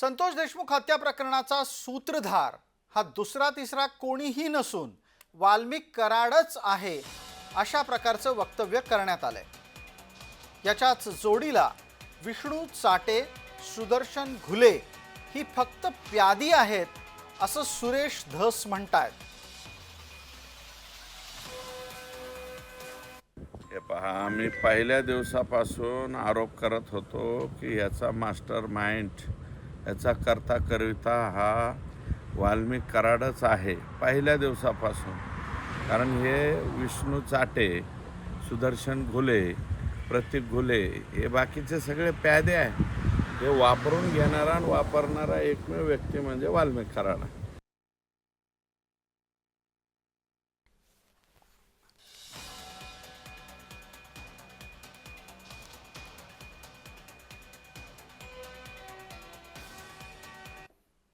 संतोष देशमुख हत्या प्रकरणाचा सूत्रधार. हा दुसरा तिसरा कोणीही नसून वाल्मिक कराडच आहे अशा प्रकारचं वक्तव्य करण्यात आलंय. याच्याच जोडीला विष्णू चाटे सुदर्शन घुले ही फक्त प्यादी आहेत असं सुरेश धस म्हणतायत. हे पहा आम्ही पहिल्या दिवसापासून आरोप करत होतो की याचा मास्टर माइंड याचा करता करिता हा वाल्मिक कराडच आहे पहिल्या दिवसापासून. कारण हे विष्णू चाटे सुदर्शन घुले प्रतीक घुले हे बाकीचे सगळे प्यादे आहे हे वापरून घेणारा आणि वापरणारा एकमेव व्यक्ती म्हणजे वाल्मिक कराड